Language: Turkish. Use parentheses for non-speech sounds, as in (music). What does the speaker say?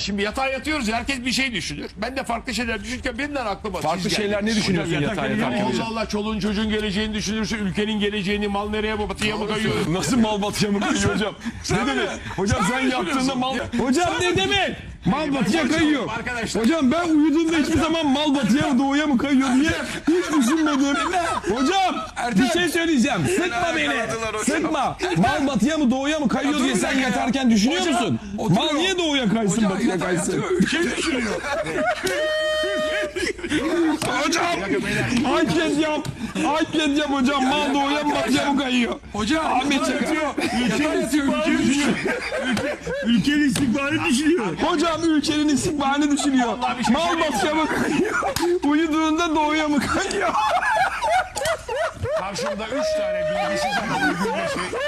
Şimdi yatağa yatıyoruz ya herkes bir şey düşünür. Ben de farklı şeyler düşünürken birden aklıma Farklı şeyler ne düşünüyorsun Hocam, yatağa yatak yatarken? Allah Allah çoluğun çocuğun geleceğini düşünürse ülkenin geleceğini mal nereye batıya mı kayıyor? Nasıl mal batıya mı kayıyor hocam? ne demek? Hocam sen yattığında mal... Hocam ne demek? Mal batıya kayıyor. Arkadaşlar. Hocam ben uyuduğumda hiçbir zaman mal batıya mı doğuya mı kayıyor diye hiç düşünmedim. Hocam bir şey söyleyeceğim. Sıkma beni. Sıkma. Mal batıya mı doğuya mı kayıyor diye sen yatarken düşünüyor musun? Mal niye doğuya kaysın batıya kaysın? Hocam anket yap. Anket yap hocam. Mal doğuya mı batıya mı kayıyor? Hocam Ahmet. Yatağa yatıyor. Ülkeyi düşünüyor. Ülkenin istikbalini düşünüyor. Hocam ülkenin istikbalini düşünüyor. Şey Mal batıya mı kayıyor? Uyuduğunda doğuya mı kayıyor? Karşımda üç tane bilgisiz adamın gülmesi (laughs)